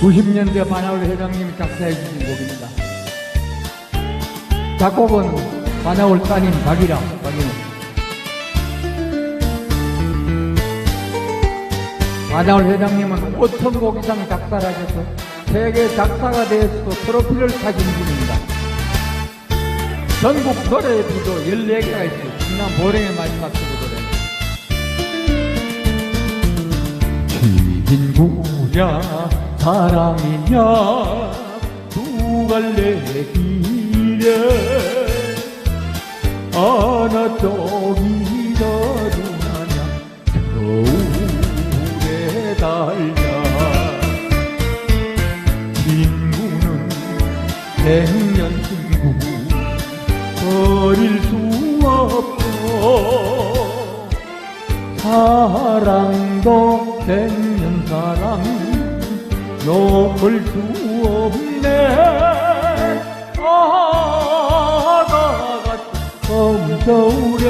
90년대 만화울 회장님이 작사해 주신 곡입니다. 작곡은 만화울 따님 박이라, 박이는. 만화울 회장님은 5천 곡 이상 작사를 하셔서 세계 작사가 대회에서도 트로피를 타신 분입니다. 전국 노래비도 14개가 있어요. 충남 보령의 마지막 주부 노래. 친구냐 사랑이냐? 두 갈래 길에 하나 쪽이나 누나냐? 겨울에 달냐 친구는 백년 친구 버릴 수 없어. 사랑도 백년 사랑 놓을 수 없네. 아가 검겨울에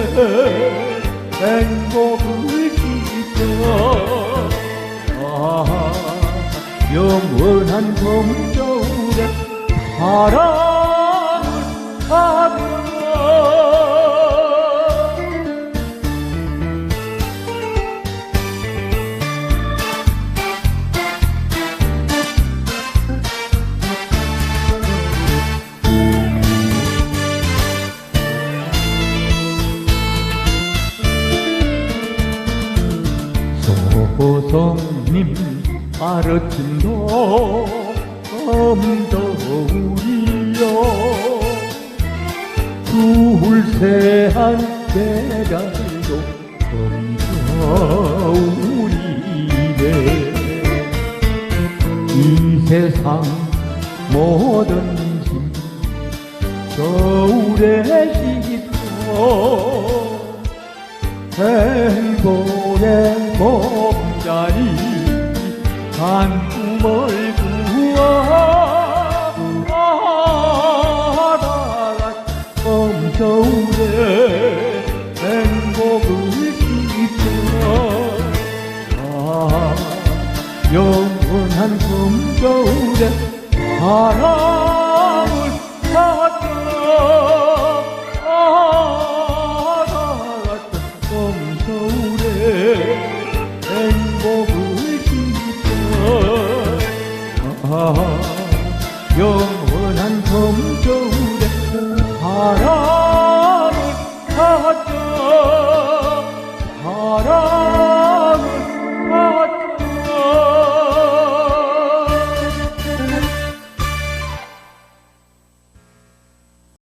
행복을 싣죠 아 영원한 검겨울에 사랑을 하며 소성님 아르침도 검도울이요 둘세한 계란도 검도울이네. 이 세상 모든 짐 겨울에 씻고 행복의 몸자리 한 꿈을 구워 바다가 검겨울에 행복을 아 영원한 검겨울에 사랑을 찾아 난 봄겨울에 바람